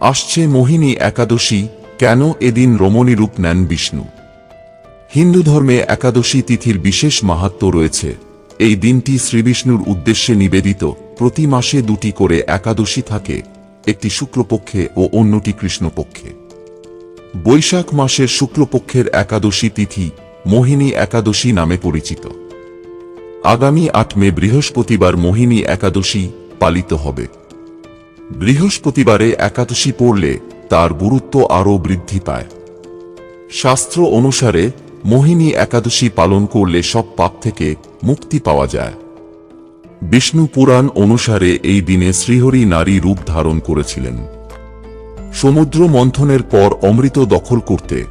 আসছে মোহিনী একাদশী, কেন এদিন রমণী রূপ নেন বিষ্ণু? হিন্দু ধর্মে একাদশী তিথির বিশেষ মাহাত্ম্য রয়েছে। এই দিনটি শ্রীবিষ্ণুর উদ্দেশ্যে নিবেদিত, প্রতি মাসে দুটি করে একাদশী থাকে, একটি শুক্লপক্ষে ও অন্যটি কৃষ্ণপক্ষে। বৈশাখ মাসের শুক্লপক্ষের একাদশী তিথি মোহিনী একাদশী নামে পরিচিত। আগামী আট মে বৃহস্পতিবার মোহিনী একাদশী পালিত হবে। বৃহস্পতিবারে একাদশী পড়লে তার গুরুত্ব আরও বৃদ্ধি পায়। শাস্ত্র অনুসারে মোহিনী একাদশী পালন করলে সব পাপ থেকে মুক্তি পাওয়া যায়। বিষ্ণু পুরাণ অনুসারে এই দিনে শ্রীহরি নারী রূপ ধারণ করেছিলেন। সমুদ্র মন্থনের পর অমৃত দখল করতে।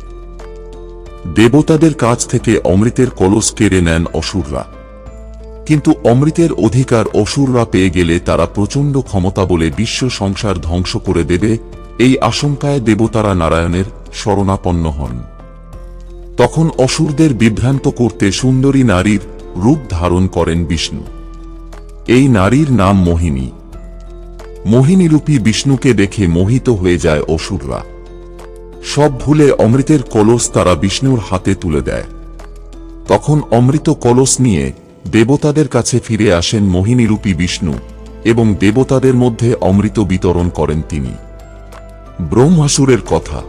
দেবতাদের কাছ থেকে অমৃতের কলস কেড়ে নেন অসুররা। কিন্তু অমৃতের অধিকার অসুররা পেয়ে গেলে তারা প্রচণ্ড ক্ষমতা বলে বিশ্ব সংসার ধ্বংস করে দেবে, এই আশঙ্কায় দেবতারা নারায়ণের শরণাপন্ন হন। তখন অসুরদের বিভ্রান্ত করতে সুন্দরী নারীর রূপ ধারণ করেন বিষ্ণু। এই নারীর নাম মোহিনী। মোহিনীরূপী বিষ্ণুকে দেখে মোহিত হয়ে যায় অসুররা। সব ভুলে অমৃতের কলস তারা বিষ্ণুর হাতে তুলে দেয়। তখন অমৃত কলস নিয়ে দেবতাদের কাছে ফিরে আসেন মোহিনীরূপী বিষ্ণু এবং দেবতাদের মধ্যে অমৃত বিতরণ করেন তিনি। ব্রহ্মাসুরের কথা।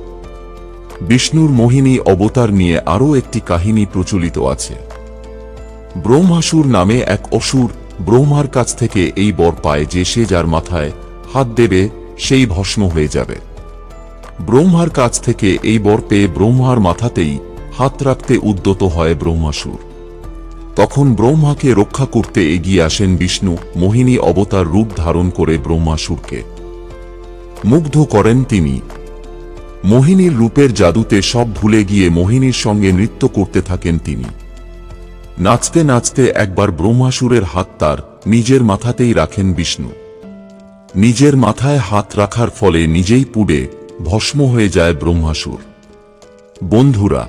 বিষ্ণুর মোহিনী অবতার নিয়ে আরও একটি কাহিনী প্রচলিত আছে। ব্রহ্মাসুর নামে এক অসুর ব্রহ্মার কাছ থেকে এই বর পায় যে সে যার মাথায় হাত দেবে, সেই ভস্ম হয়ে যাবে। ব্রহ্মার কাছ থেকে এই বর পেয়ে ব্রহ্মার মাথাতেই হাত রাখতে উদ্যত হয় ব্রহ্মাসুর। তখন ব্রহ্মাকে রক্ষা করতে এগিয়ে আসেন বিষ্ণু, মোহিনী অবতার রূপ ধারণ করে ব্রহ্মাসুরকে। মুগ্ধ করেন তিনি। মোহিনীর রূপের জাদুতে সব ভুলে গিয়ে মোহিনীর সঙ্গে নৃত্য করতে থাকেন তিনি। নাচতে নাচতে একবার ব্রহ্মাসুরের হাত তার নিজের মাথাতেই রাখেন বিষ্ণু। নিজের মাথায় হাত রাখার ফলে নিজেই পুড়ে ভস্ম হয়ে যায় ব্রহ্মাসুর। বন্ধুরা